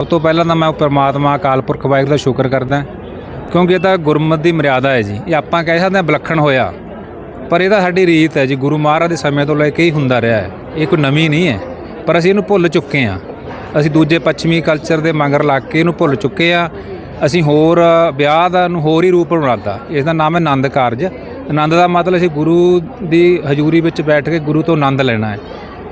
ਸਭ ਤੋਂ ਪਹਿਲਾਂ ਤਾਂ ਮੈਂ ਪਰਮਾਤਮਾ ਅਕਾਲ ਪੁਰਖ ਵਾਹਿਗੁਰੂ ਦਾ ਸ਼ੁਕਰ ਕਰਦਾ ਕਿਉਂਕਿ ਇਹ ਤਾਂ ਗੁਰਮਤ ਦੀ ਮਰਿਆਦਾ ਹੈ ਜੀ। ਇਹ ਆਪਾਂ ਕਹਿ ਸਕਦੇ ਹਾਂ ਵਿਲੱਖਣ ਹੋਇਆ। ਪਰ ਇਹ ਤਾਂ ਸਾਡੀ ਰੀਤ ਹੈ ਜੀ, ਗੁਰੂ ਮਹਾਰਾਜ ਦੇ ਸਮੇਂ ਤੋਂ ਲੈ ਕੇ ਹੀ ਹੁੰਦਾ ਰਿਹਾ ਹੈ। ਇਹ ਕੋਈ ਨਵੀਂ ਨਹੀਂ ਹੈ, ਪਰ ਅਸੀਂ ਇਹਨੂੰ ਭੁੱਲ ਚੁੱਕੇ ਹਾਂ। ਅਸੀਂ ਦੂਜੇ ਪੱਛਮੀ ਕਲਚਰ ਦੇ ਮੰਗਰ ਲੱਗ ਕੇ ਇਹਨੂੰ ਭੁੱਲ ਚੁੱਕੇ ਆ ਅਸੀਂ ਹੋਰ ਵਿਆਹ ਦਾ ਨੂੰ ਹੋਰ ਹੀ ਰੂਪ ਬਣਾਤਾ। ਇਸ ਦਾ ਨਾਮ ਹੈ ਆਨੰਦ ਕਾਰਜ। ਆਨੰਦ ਦਾ ਮਤਲਬ ਅਸੀਂ ਗੁਰੂ ਦੀ ਹਜ਼ੂਰੀ ਵਿੱਚ ਬੈਠ ਕੇ ਗੁਰੂ ਤੋਂ ਆਨੰਦ ਲੈਣਾ ਹੈ।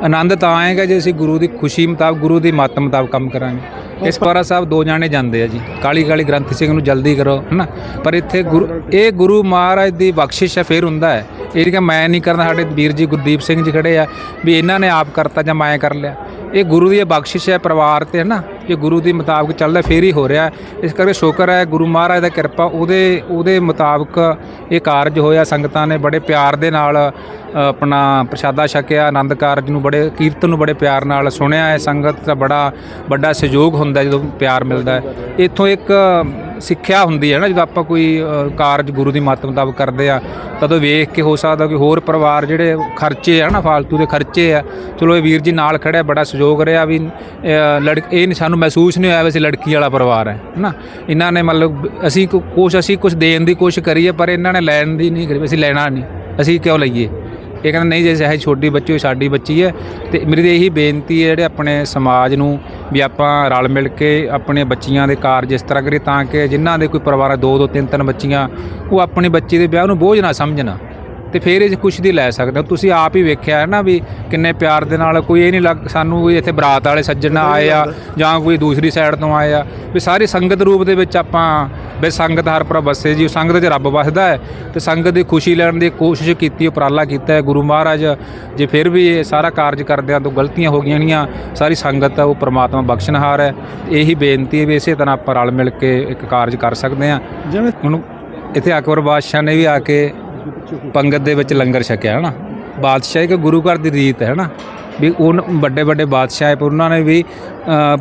ਆਨੰਦ ਤਾਂ ਆਏਗਾ ਜੇ ਅਸੀਂ ਗੁਰੂ ਦੀ ਖੁਸ਼ੀ ਮੁਤਾਬਕ, ਗੁਰੂ ਦੀ ਮੱਤ ਮੁਤਾਬਕ ਕੰਮ ਕਰਾਂਗੇ। ਇਸ ਪਾਰਾ ਸਾਹਿਬ ਦੋ ਜਾਣੇ ਜਾਂਦੇ ਆ ਜੀ। ਕਾਲੀ ਕਾਲੀ ਗ੍ਰੰਥੀ ਸਿੰਘ ਨੂੰ ਜਲਦੀ ਕਰੋ, ਹਨਾ? ਪਰ ਇੱਥੇ ਗੁਰੂ ਇਹ ਗੁਰੂ ਮਹਾਰਾਜ ਦੀ ਬਖਸ਼ਿਸ਼ ਹੈ ਫੇਰ ਹੁੰਦਾ ਹੈ। ਇਹ ਨਹੀਂ ਕਿ ਮੈਂ ਨਹੀਂ ਕਰਨਾ, ਸਾਡੇ ਵੀਰ ਜੀ ਗੁਰਦੀਪ ਸਿੰਘ ਜੀ ਖੜੇ ਆ, ਵੀ ਇਹਨਾਂ ਨੇ ਆਪ ਕਰਤਾ ਜਾਂ ਮੈਂ ਕਰ ਲਿਆ। ਇਹ ਗੁਰੂ ਦੀ ਇਹ ਬਖਸ਼ਿਸ਼ ਹੈ ਪਰਿਵਾਰ ਤੇ, ਹਨਾ? ਜੇ ਗੁਰੂ ਦੇ ਮੁਤਾਬਕ ਚੱਲਦਾ, ਫੇਰ ਹੀ ਹੋ ਰਿਹਾ। ਇਸ ਕਰਕੇ ਸ਼ੁਕਰ ਹੈ, ਗੁਰੂ ਮਹਾਰਾਜ ਦਾ ਕਿਰਪਾ, ਉਹਦੇ ਉਹਦੇ ਮੁਤਾਬਕ ਇਹ ਕਾਰਜ ਹੋਇਆ। ਸੰਗਤਾਂ ਨੇ ਬੜੇ ਪਿਆਰ ਦੇ ਨਾਲ ਆਪਣਾ ਪ੍ਰਸ਼ਾਦਾ ਛਕਿਆ। ਆਨੰਦ ਕਾਰਜ ਨੂੰ ਬੜੇ, ਕੀਰਤਨ ਨੂੰ ਬੜੇ ਪਿਆਰ ਨਾਲ ਸੁਣਿਆ। ਹੈ ਸੰਗਤ ਦਾ ਬੜਾ ਵੱਡਾ ਸਹਿਯੋਗ ਹੁੰਦਾ ਜਦੋਂ ਪਿਆਰ ਮਿਲਦਾ ਹੈ। ਇੱਥੋਂ ਇੱਕ ਸਿੱਖਿਆ ਹੁੰਦੀ ਹੈ ਨਾ ਜਦੋਂ ਆਪਾਂ ਕੋਈ ਕਾਰਜ ਗੁਰੂ ਦੀ ਮੱਤ ਮੁਤਾਬਕ ਕਰਦੇ ਆ ਤਦੋਂ ਵੇਖ ਕੇ ਹੋ ਸਕਦਾ ਕਿ ਹੋਰ ਪਰਿਵਾਰ ਜਿਹੜੇ ਖਰਚੇ ਆ ਨਾ ਫਾਲਤੂ ਦੇ ਖਰਚੇ ਆ ਚਲੋ ਇਹ ਵੀਰ ਜੀ ਨਾਲ ਖੜਿਆ ਬੜਾ ਸਹਿਯੋਗ ਰਿਹਾ ਵੀ ਅ, ਲੜਕ ਇਹ ਨਹੀਂ ਸਾਨੂੰ ਮਹਿਸੂਸ ਨਹੀਂ ਹੋਇਆ ਵੀ ਅਸੀਂ ਲੜਕੀ ਵਾਲਾ ਪਰਿਵਾਰ ਹੈ ਨਾ ਇਹਨਾਂ ਨੇ ਮਤਲਬ ਅਸੀਂ ਕੁਛ ਅਸੀਂ ਕੁਝ ਦੇਣ ਦੀ ਕੋਸ਼ਿਸ਼ ਕਰੀਏ ਪਰ ਇਹਨਾਂ ਨੇ ਲੈਣ ਦੀ ਨਹੀਂ ਕਰੀ ਅਸੀਂ ਲੈਣਾ ਨਹੀਂ ਅਸੀਂ ਕਿਉਂ ਲਈਏ? ਇਹ ਕਹਿੰਦਾ ਨਹੀਂ ਜੇ ਚਾਹੇ ਛੋਟੀ ਬੱਚੀ ਹੋਈ ਸਾਡੀ ਬੱਚੀ ਹੈ। ਤੇ ਮੇਰੀ ਤਾਂ ਇਹੀ ਬੇਨਤੀ ਹੈ ਜਿਹੜੇ ਆਪਣੇ ਸਮਾਜ ਨੂੰ ਵੀ ਆਪਾਂ ਰਲ ਮਿਲ ਕੇ ਆਪਣੇ ਬੱਚੀਆਂ ਦੇ ਕਾਰਜ ਇਸ ਤਰ੍ਹਾਂ ਕਰੀਏ ਤਾਂ ਕਿ ਜਿਨ੍ਹਾਂ ਦੇ ਕੋਈ ਪਰਿਵਾਰ ਦੋ ਦੋ ਤਿੰਨ ਤਿੰਨ ਬੱਚੀਆਂ ਉਹ ਆਪਣੀ ਬੱਚੀ ਦੇ ਵਿਆਹ ਨੂੰ ਬੋਝ ਨਾ ਸਮਝਣ। ਤੇ ਫਿਰ ਇਹ ਖੁਸ਼ੀ ਦੀ ਲੈ ਸਕਦੇ ਹੋ। ਤੁਸੀਂ ਆਪ ਹੀ ਵੇਖਿਆ ਹੈ ਨਾ ਵੀ ਕਿੰਨੇ ਪਿਆਰ ਦੇ ਨਾਲ ਕੋਈ ਇਹ ਨਹੀਂ ਲੱਗ ਸਾਨੂੰ ਵੀ ਇੱਥੇ ਬਰਾਤ ਵਾਲੇ ਸੱਜਣ ਆਏ ਆ ਜਾਂ ਕੋਈ ਦੂਸਰੀ ਸਾਈਡ ਤੋਂ ਆਏ ਆ। ਵੀ ਸਾਰੀ ਸੰਗਤ ਰੂਪ ਦੇ ਵਿੱਚ ਆਪਾਂ ਬੇ ਸੰਗਤ ਹਰ ਪ੍ਰਭ ਵਸੇ ਜੀ ਸੰਗਤ 'ਚ ਰੱਬ ਵਸਦਾ ਹੈ ਤੇ ਸੰਗਤ ਦੀ ਖੁਸ਼ੀ ਲੈਣ ਦੀ ਕੋਸ਼ਿਸ਼ ਕੀਤੀ ਉਪਰਾਲਾ ਕੀਤਾ ਹੈ। ਗੁਰੂ ਮਹਾਰਾਜ ਜੇ ਫਿਰ ਵੀ ਇਹ ਸਾਰਾ ਕਾਰਜ ਕਰਦਿਆਂ ਤੋਂ ਗਲਤੀਆਂ ਹੋ ਗਈਆਂ ਨੀਆਂ ਸਾਰੀ ਸੰਗਤ ਆ ਉਹ ਪ੍ਰਮਾਤਮਾ ਬਖਸ਼ਣਹਾਰ ਹੈ। ਇਹੀ ਬੇਨਤੀ ਹੈ ਵੀ ਇਸੇ ਤਰ੍ਹਾਂ ਆਪਾਂ ਰਲ ਮਿਲ ਕੇ ਇੱਕ ਕਾਰਜ ਕਰ ਸਕਦੇ ਹਾਂ। ਜਿਵੇਂ ਹੁਣ ਇੱਥੇ ਅਕਬਰ ਬਾਦਸ਼ਾਹ ਨੇ ਵੀ ਆ ਕੇ ਪੰਗਤ ਦੇ ਵਿੱਚ ਲੰਗਰ ਛਕਿਆ ਹਨਾ? ਬਾਦਸ਼ਾਹ ਇੱਕ ਗੁਰੂ ਘਰ ਦੀ ਰੀਤ ਹੈ ਹਨਾ? ਵੀ ਉਹ ਵੱਡੇ ਵੱਡੇ ਬਾਦਸ਼ਾਹ ਉਹਨਾਂ ਨੇ ਵੀ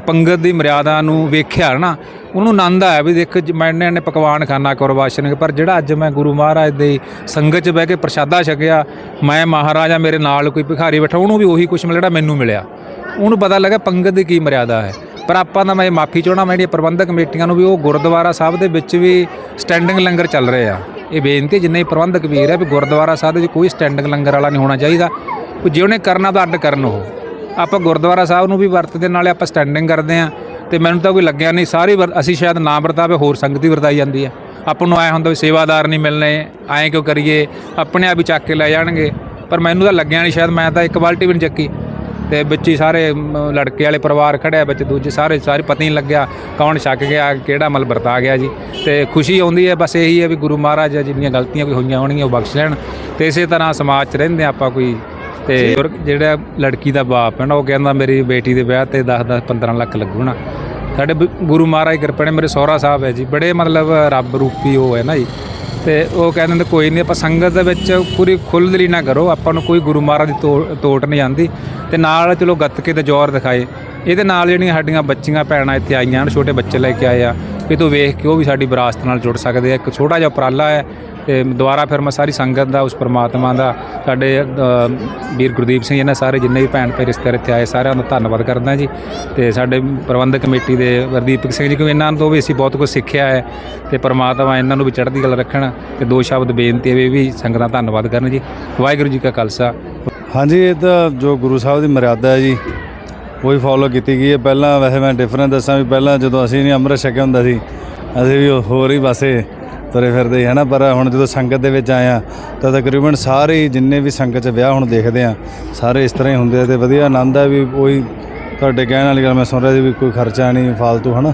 ਪੰਗਤ ਦੀ ਮਰਿਆਦਾ ਨੂੰ ਵੇਖਿਆ ਨਾ, ਉਹਨੂੰ ਆਨੰਦ ਆਇਆ ਵੀ ਦੇਖ ਜ- ਮੈਨੇ ਨੇ ਪਕਵਾਨ ਖਾਣਾ ਅਕਬਰ ਪਰ ਜਿਹੜਾ ਅੱਜ ਮੈਂ ਗੁਰੂ ਮਹਾਰਾਜ ਦੇ ਸੰਗਤ 'ਚ ਬਹਿ ਕੇ ਪ੍ਰਸ਼ਾਦਾ ਛਕਿਆ, ਮੈਂ ਮਹਾਰਾਜਾ ਮੇਰੇ ਨਾਲ ਕੋਈ ਭਿਖਾਰੀ ਬੈਠਾ, ਉਹਨੂੰ ਵੀ ਉਹੀ ਕੁਛ ਮਿਲ ਜਿਹੜਾ ਮੈਨੂੰ ਮਿਲਿਆ। ਉਹਨੂੰ ਪਤਾ ਲੱਗਾ ਪੰਗਤ ਦੀ ਕੀ ਮਰਿਆਦਾ ਹੈ। ਪਰ ਆਪਾਂ ਦਾ ਮੈਂ ਮਾਫੀ ਚਾਹਣਾ ਮੈਂ ਜਿਹੜੀਆਂ ਪ੍ਰਬੰਧਕ ਕਮੇਟੀਆਂ ਨੂੰ ਵੀ ਉਹ ਗੁਰਦੁਆਰਾ ਸਾਹਿਬ ਦੇ ਵਿੱਚ ਵੀ ਸਟੈਂਡਿੰਗ ਲੰਗਰ ਚੱਲ ਰਹੇ ਆ। ਇਹ ਬੇਨਤੀ ਜਿੰਨੇ ਪ੍ਰਬੰਧਕ ਵੀਰ ਹੈ ਵੀ ਗੁਰਦੁਆਰਾ ਸਾਹਿਬ ਦੇ ਵਿੱਚ ਕੋਈ ਸਟੈਂਡਿੰਗ ਲੰਗਰ ਵਾਲਾ ਨਹੀਂ ਹੋਣਾ ਚਾਹੀਦਾ। ਕੋਈ ਜੇ ਉਹਨੇ ਕਰਨਾ ਤਾਂ ਅੱਡ ਕਰਨ ਉਹ। ਆਪਾਂ ਗੁਰਦੁਆਰਾ ਸਾਹਿਬ ਨੂੰ ਵੀ ਵਰਤਦੇ ਨਾਲੇ ਆਪਾਂ ਸਟੈਂਡਿੰਗ ਕਰਦੇ ਆ ਤੇ ਮੈਨੂੰ ਤਾਂ ਕੋਈ ਲੱਗਿਆ ਨਹੀਂ ਸਾਰੀ ਵਰ- ਅਸੀਂ ਸ਼ਾਇਦ ਨਾ ਵਰਤਾਵੇ ਹੋਰ ਸੰਗਤੀ ਵਰਤਾਈ ਜਾਂਦੀ ਹੈ। ਆਪਾਂ ਨੂੰ ਐ ਹੁੰਦਾ ਵੀ ਸੇਵਾਦਾਰ ਨਹੀਂ ਮਿਲਣੇ ਐਂ ਕਿਉਂ ਕਰੀਏ ਆਪਣੇ ਆਪ ਹੀ ਚੱਕ ਕੇ ਲੈ ਜਾਣਗੇ। ਪਰ ਮੈਨੂੰ ਤਾਂ ਲੱਗਿਆ ਨਹੀਂ ਸ਼ਾਇਦ ਮੈਂ ਤਾਂ ਇੱਕ ਬਾਲਟੀ ਵੀ ਨਹੀਂ ਚੱਕੀ। ਤੇ ਵਿੱਚ ਹੀ ਸਾਰੇ ਮ, ਲੜਕੇ ਵਾਲੇ ਪਰਿਵਾਰ ਖੜਿਆ ਵਿੱਚ ਦੂਜੇ ਸਾਰੇ ਸਾਰੇ ਪਤਾ ਹੀ ਨਹੀਂ ਲੱਗਿਆ ਕੌਣ ਛੱਕ ਗਿਆ ਕਿਹੜਾ ਮਲ ਵਰਤਾ ਗਿਆ ਜੀ। ਤੇ ਖੁਸ਼ੀ ਆਉਂਦੀ ਹੈ ਬਸ ਇਹੀ ਹੈ ਵੀ ਗੁਰੂ ਮਹਾਰਾਜ ਜਿੰਨੀਆਂ ਗਲਤੀਆਂ ਕੋਈ ਹੋਈਆਂ ਹੋਣਗੀਆਂ ਉਹ ਬਖਸ਼ ਲੈਣ। ਤੇ ਇਸੇ ਤਰ੍ਹਾਂ ਸਮਾਜ 'ਚ ਰਹਿੰਦੇ ਆਪਾਂ ਕੋਈ ਤੇ ਜਿਹੜਾ ਲੜਕੀ ਦਾ ਬਾਪ ਹੈ ਨਾ, ਉਹ ਕਹਿੰਦਾ ਮੇਰੀ ਬੇਟੀ ਦੇ ਵਿਆਹ ਤੇ 10 10 15 ਲੱਖ ਲੱਗੂ ਨਾ। ਸਾਡੇ ਬ- ਗੁਰੂ ਮਹਾਰਾਜ ਕਿਰਪਾ ਨੇ ਮੇਰੇ ਸਹੁਰਾ ਸਾਹਿਬ ਹੈ ਜੀ, ਬੜੇ ਮਤਲਬ ਰੱਬ ਰੂਪੀ ਉਹ ਹੈ ਨਾ ਜੀ। ਤੇ ਉਹ ਕਹਿੰਦੇ ਨੇ ਕੋਈ ਨਹੀਂ ਆਪਾਂ ਸੰਗਤ ਦੇ ਵਿੱਚ ਪੂਰੀ ਖੁੱਲ੍ਹਦਲੀ ਨਾ ਕਰੋ, ਆਪਾਂ ਨੂੰ ਕੋਈ ਗੁਰੂ ਮਹਾਰਾਜ ਦੀ ਤੋੜ ਤੋੜ ਨਹੀਂ ਆਂਦੀ। ਤੇ ਨਾਲ ਚਲੋ ਗੱਤਕੇ ਤੇ ਜ਼ੋਰ ਦਿਖਾਏ। ਇਹਦੇ ਨਾਲ ਜਿਹੜੀਆਂ ਸਾਡੀਆਂ ਬੱਚੀਆਂ ਭੈਣਾਂ ਇੱਥੇ ਆਈਆਂ ਹਨ, ਛੋਟੇ ਬੱਚੇ ਲੈ ਕੇ ਆਏ ਆ। ਇਹ ਤੋਂ ਵੇਖ ਕੇ ਉਹ ਵੀ ਸਾਡੀ ਵਿਰਾਸਤ ਨਾਲ ਜੁੜ ਸਕਦੇ ਆ। ਇੱਕ ਛੋਟਾ ਜਿਹਾ ਉਪਰਾਲਾ ਹੈ ਤੇ ਦੁਬਾਰਾ ਫਿਰ ਮੈਂ ਸਾਰੀ ਸੰਗਤ ਦਾ, ਉਸ ਪ੍ਰਮਾਤਮਾ ਦਾ, ਸਾਡੇ ਵੀਰ ਗੁਰਦੀਪ ਸਿੰਘ ਇਹਨਾਂ ਸਾਰੇ ਜਿੰਨੇ ਵੀ ਭੈਣ ਭਾਈ ਰਿਸ਼ਤੇਦਾਰ ਇੱਥੇ ਆਏ, ਸਾਰਿਆਂ ਦਾ ਧੰਨਵਾਦ ਕਰਦਾ ਜੀ। ਤੇ ਸਾਡੇ ਪ੍ਰਬੰਧਕ ਕਮੇਟੀ ਦੇ ਵਰਦੀਪਕ ਸਿੰਘ ਜੀ, ਕਿਉਂਕਿ ਇਹਨਾਂ ਤੋਂ ਵੀ ਅਸੀਂ ਬਹੁਤ ਕੁਝ ਸਿੱਖਿਆ ਹੈ ਤੇ ਪ੍ਰਮਾਤਮਾ ਇਹਨਾਂ ਨੂੰ ਵੀ ਚੜ੍ਹਦੀ ਕਲਾ ਰੱਖਣ ਤੇ ਦੋ ਸ਼ਬਦ ਬੇਨਤੀ ਹੈ ਵੀ ਇਹ ਸੰਗਤ ਦਾ ਧੰਨਵਾਦ ਕਰਨ ਜੀ। ਵਾਹਿਗੁਰੂ ਜੀ ਕਾ ਖਾਲਸਾ। ਹਾਂਜੀ, ਇਹ ਤਾਂ ਜੋ ਗੁਰੂ ਸਾਹਿਬ ਦੀ ਮਰਿਆਦਾ ਹੈ ਜੀ, ਉਹੀ ਫੋਲੋ ਕੀਤੀ ਗਈ ਹੈ। ਪਹਿਲਾਂ ਵੈਸੇ ਮੈਂ ਡਿਫਰੈਂਸ ਦੱਸਾਂ ਵੀ ਪਹਿਲਾਂ ਜਦੋਂ ਅਸੀਂ ਨਹੀਂ ਅੰਮ੍ਰਿਤ ਛਕਿਆ ਹੁੰਦਾ ਸੀ, ਅਸੀਂ ਵੀ ਹੋਰ ਹੀ ਪਾਸੇ ਤੁਰੇ ਫਿਰਦੇ ਹੈ ਨਾ ਪਰ ਹੁਣ ਜਦੋਂ ਸੰਗਤ ਦੇ ਵਿੱਚ ਆਏ ਆ, ਤਾਂ ਤਕਰੀਬਨ ਸਾਰੇ ਹੀ ਜਿੰਨੇ ਵੀ ਸੰਗਤ 'ਚ ਵਿਆਹ ਹੁਣ ਦੇਖਦੇ ਆ, ਸਾਰੇ ਇਸ ਤਰ੍ਹਾਂ ਹੀ ਹੁੰਦੇ ਆ ਤੇ ਵਧੀਆ ਆਨੰਦ ਆ ਵੀ ਕੋਈ ਤੁਹਾਡੇ ਕਹਿਣ ਵਾਲੀ ਗੱਲ ਮੈਂ ਸੁਣ ਰਿਹਾ ਸੀ ਵੀ ਕੋਈ ਖਰਚਾ ਨਹੀਂ, ਫਾਲਤੂ, ਹਨਾ?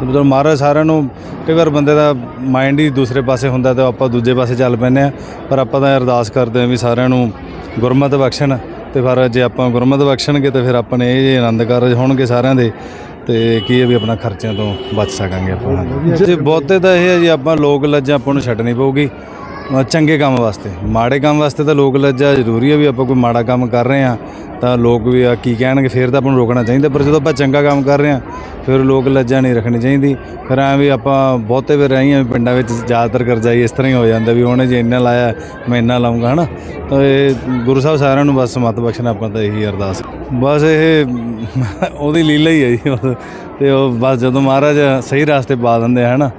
ਤੇ ਮਤਲਬ ਮਹਾਰਾਜ ਸਾਰਿਆਂ ਨੂੰ ਕਈ ਵਾਰ ਬੰਦੇ ਦਾ ਮਾਈਂਡ ਹੀ ਦੂਸਰੇ ਪਾਸੇ ਹੁੰਦਾ ਤੇ ਆਪਾਂ ਦੂਜੇ ਪਾਸੇ ਚੱਲ ਪੈਂਦੇ ਆ, ਪਰ ਆਪਾਂ ਤਾਂ ਅਰਦਾਸ ਕਰਦੇ ਆ ਵੀ ਸਾਰਿਆਂ ਨੂੰ ਗੁਰਮਤਿ ਬਖਸ਼ਣ ਤੇ ਫਿਰ ਜੇ ਆਪਾਂ ਗੁਰਮਤਿ ਬਖਸ਼ਣਗੇ ਤੇ ਫਿਰ ਆਪਣੇ ਇਹ ਜੇ ਆਨੰਦ ਕਾਰਜ ਹੋਣਗੇ ਸਾਰਿਆਂ ਦੇ। ਤੇ ਕੀ ਹੈ ਵੀ ਆਪਣਾ ਖਰਚਿਆਂ ਤੋਂ ਬਚ ਸਕਾਂਗੇ ਆਪਾਂ। ਜੇ ਬਹੁਤੇ ਤਾਂ ਇਹ ਹੈ ਜੀ, ਆਪਾਂ ਲੋਕ ਲੱਜਾਂ ਆਪਾਂ ਨੂੰ ਛੱਡਣੀ ਪਊਗੀ। ਚੰਗੇ ਕੰਮ ਵਾਸਤੇ। ਮਾੜੇ ਕੰਮ ਵਾਸਤੇ ਤਾਂ ਲੋਕ ਲੱਜਾ ਜ਼ਰੂਰੀ ਹੈ ਵੀ ਆਪਾਂ ਕੋਈ ਮਾੜਾ ਕੰਮ ਕਰ ਰਹੇ ਆ ਤਾਂ ਲੋਕ ਵੀ ਆ ਕੀ ਕਹਿਣਗੇ, ਫਿਰ ਤਾਂ ਆਪਾਂ ਨੂੰ ਰੋਕਣਾ ਚਾਹੀਦਾ, ਪਰ ਜਦੋਂ ਆਪਾਂ ਚੰਗਾ ਕੰਮ ਕਰ ਰਹੇ ਆ ਫਿਰ ਲੋਕ ਲੱਜਾ ਨਹੀਂ ਰੱਖਣੀ ਚਾਹੀਦੀ। ਫਿਰ ਐਂ ਵੀ ਆਪਾਂ ਬਹੁਤੇ ਵਾਰ ਰਹੀ ਆ ਪਿੰਡਾਂ ਵਿੱਚ ਜ਼ਿਆਦਾਤਰ ਕਰਜ਼ਾਈ ਇਸ ਤਰ੍ਹਾਂ ਹੀ ਹੋ ਜਾਂਦਾ ਵੀ ਉਹਨੇ ਜੇ ਇੰਨਾ ਲਾਇਆ, ਮੈਂ ਇੰਨਾ ਲਾਉਂਗਾ ਹਨਾ? ਤਾਂ ਇਹ ਗੁਰੂ ਸਾਹਿਬ ਸਾਰਿਆਂ ਨੂੰ ਬਸ ਮਤ ਬਖਸ਼ਣਾ ਆਪਾਂ ਤਾਂ ਇਹੀ ਅਰਦਾਸ। ਬਸ ਇਹ ਉਹਦੀ ਲੀਲਾ ਹੀ ਹੈ ਜੀ ਉਹ। ਤੇ ਉਹ ਬਸ ਜਦੋਂ ਮਹਾਰਾਜ ਸਹੀ ਰਾਸਤੇ ਪਾ ਦਿੰਦੇ ਆ, ਹਨਾ?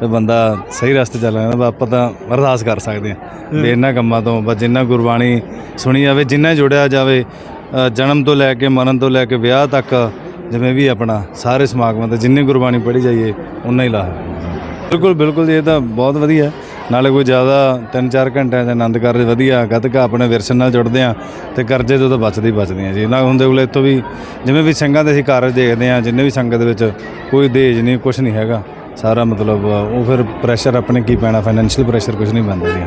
ਤੇ ਬੰਦਾ ਸਹੀ ਰਸਤੇ ਚੱਲ ਜਾਂਦਾ ਆਪਾਂ ਤਾਂ ਅਰਦਾਸ ਕਰ ਸਕਦੇ ਹਾਂ। ਵੀ ਇਹਨਾਂ ਕੰਮਾਂ ਤੋਂ ਬਸ ਜਿੰਨਾ ਗੁਰਬਾਣੀ ਸੁਣੀ ਜਾਵੇ ਜਿੰਨਾ ਜੁੜਿਆ ਜਾਵੇ ਜਨਮ ਤੋਂ ਲੈ ਕੇ ਮਰਨ ਤੋਂ ਲੈ ਕੇ ਵਿਆਹ ਤੱਕ ਜਿਵੇਂ ਵੀ ਆਪਣਾ ਸਾਰੇ ਸਮਾਗਮਾਂ ਤੇ ਜਿੰਨੀ ਗੁਰਬਾਣੀ ਪੜ੍ਹੀ ਜਾਈਏ ਉਨਾ ਹੀ ਲਾਭ। ਬਿਲਕੁਲ ਬਿਲਕੁਲ ਜੀ, ਇਹ ਤਾਂ ਬਹੁਤ ਵਧੀਆ। ਨਾਲੇ ਕੋਈ ਜ਼ਿਆਦਾ 3-4 ਘੰਟਿਆਂ ਦਾ ਆਨੰਦ ਕਾਰਜ ਵਧੀਆ ਗੱਤਕਾ ਆਪਣੇ ਵਿਰਸੇ ਨਾਲ ਜੁੜਦੇ ਆ ਤੇ ਕਰਜ਼ੇ ਤੋਂ ਤਾਂ ਬਚਦੇ ਹੀ ਬਚਦੇ ਆ ਜੀ। ਨਾ ਹੁੰਦੇ ਕੋਲੇ ਇੱਥੋਂ ਵੀ ਜਿਵੇਂ ਵੀ ਸਿੰਘਾਂ ਦੇ ਅਸੀਂ ਕਾਰਜ ਦੇਖਦੇ ਆ ਜਿੰਨੇ ਵੀ ਸੰਗਤ ਵਿੱਚ ਕੋਈ ਦੇਜ ਨਹੀਂ ਕੁਝ ਨਹੀਂ ਹੈਗਾ। ਸਾਰਾ ਮਤਲਬ ਉਹ ਫਿਰ ਪ੍ਰੈਸ਼ਰ ਆਪਣੇ ਕੀ ਪੈਣਾ ਫਾਈਨੈਂਸ਼ੀਅਲ ਪ੍ਰੈਸ਼ਰ ਕੁਝ ਨਹੀਂ ਪੈਂਦਾ ਜੀ।